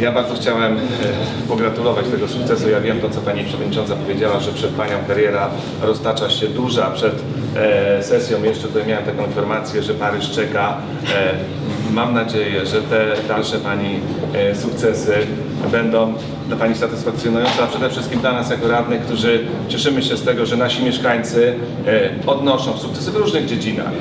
Ja bardzo chciałem e, pogratulować tego sukcesu. Ja wiem to, co Pani Przewodnicząca powiedziała, że przed Panią kariera roztacza się duża. Przed e, sesją jeszcze tutaj miałem taką informację, że Paryż czeka. E, mam nadzieję, że te dalsze Pani sukcesy będą dla Pani satysfakcjonujące, a przede wszystkim dla nas jako radnych, którzy cieszymy się z tego, że nasi mieszkańcy odnoszą sukcesy w różnych dziedzinach.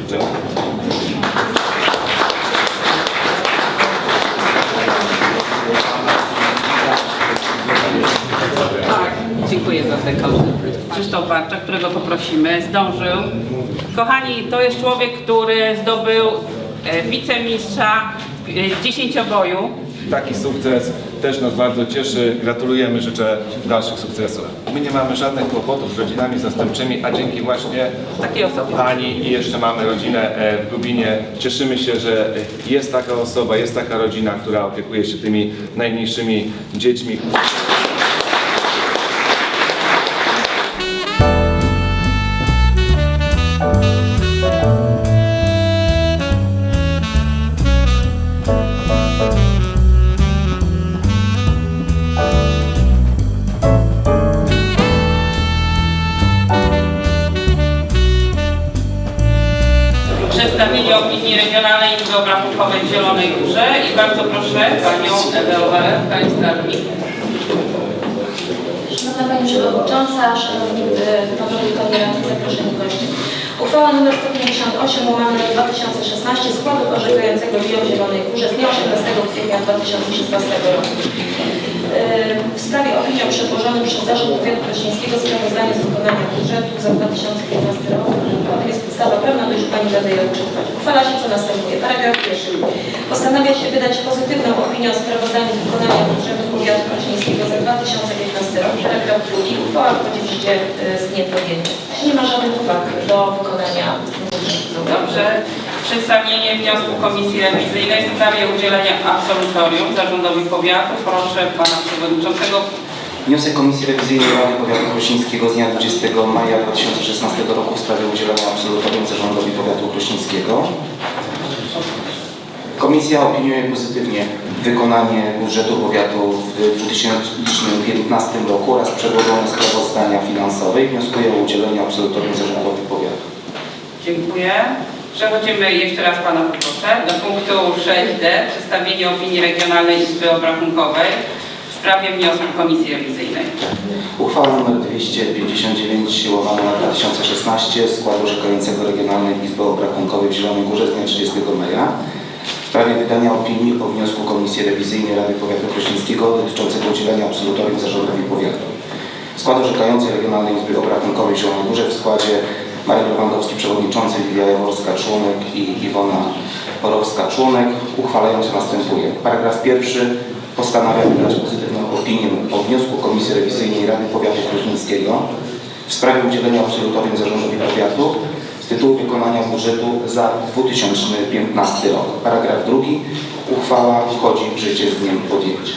Dziękuję za ten komplement. Krzysztof Barczak, którego poprosimy, zdążył. Kochani, to jest człowiek, który zdobył e, wicemistrza e, dziesięcioboju. Taki sukces też nas bardzo cieszy. Gratulujemy, życzę dalszych sukcesów. My nie mamy żadnych kłopotów z rodzinami zastępczymi, a dzięki właśnie Takiej osoby. Pani i jeszcze mamy rodzinę e, w Gubinie. Cieszymy się, że jest taka osoba, jest taka rodzina, która opiekuje się tymi najmniejszymi dziećmi. Zielonej Górze i bardzo proszę Panią Ewę Owerę, Pani Skarbnik. Szanowna Pani Przewodnicząca, Szanowni e, Panowie Kandydaci, zaproszeni goście. Uchwała nr 158 łamane na 2016 składu orzekającego Wio w Zielonej Górze z dnia 18 kwietnia 2016 roku. E, W sprawie opinii o przedłożonym przez Zarząd Powiatu Krośnieńskiego sprawozdaniu z wykonania budżetu za 2015 rok. Podstawa prawna, już Pani będę je odczytać. Uchwala się co następuje. Paragraf pierwszy. Postanawia się wydać pozytywną opinię o sprawozdaniu wykonania budżetu Powiatu Krośnieńskiego za 2015 rok. Paragraf drugi. Uchwała wchodzi w życie e, z dniem podjęcia. Nie ma żadnych uwag do wykonania budżetu. Dobrze. Przedstawienie wniosku Komisji Rewizyjnej w sprawie udzielenia absolutorium Zarządowi Powiatu. Proszę Pana Przewodniczącego. Wniosek Komisji Rewizyjnej Rady Powiatu Krośnieńskiego z dnia 20 maja 2016 roku w sprawie udzielenia absolutorium Zarządowi Powiatu Krośnieńskiego. Komisja opiniuje pozytywnie wykonanie budżetu powiatu w 2015 roku oraz przedłożone sprawozdania finansowe i wnioskuje o udzielenie absolutorium Zarządowi Powiatu. Dziękuję. Przechodzimy jeszcze raz Pana poproszę do punktu 6d. Przedstawienie opinii Regionalnej Izby Obrachunkowej w sprawie wniosku Komisji Rewizyjnej. Uchwała nr 259 łamane na 2016 składu orzekającego Regionalnej Izby Obrachunkowej w Zielonej Górze z dnia 30 maja w sprawie wydania opinii o wniosku Komisji Rewizyjnej Rady Powiatu Krośnieńskiego dotyczącego udzielenia absolutorium zarządowi powiatu. Skład orzekający Regionalnej Izby Obrachunkowej w Zielonej Górze w składzie Marek Lewandowski, przewodniczący, Lidia Jaworska, członek i Iwona Porowska, członek, uchwalający następuje. Paragraf pierwszy postanawia wydać pozytywną opinię o wniosku Komisji Rewizyjnej Rady Powiatu Krośnieńskiego w sprawie udzielenia absolutorium zarządowi powiatu z tytułu wykonania budżetu za 2015 rok. Paragraf drugi. Uchwała wchodzi w życie z dniem podjęcia.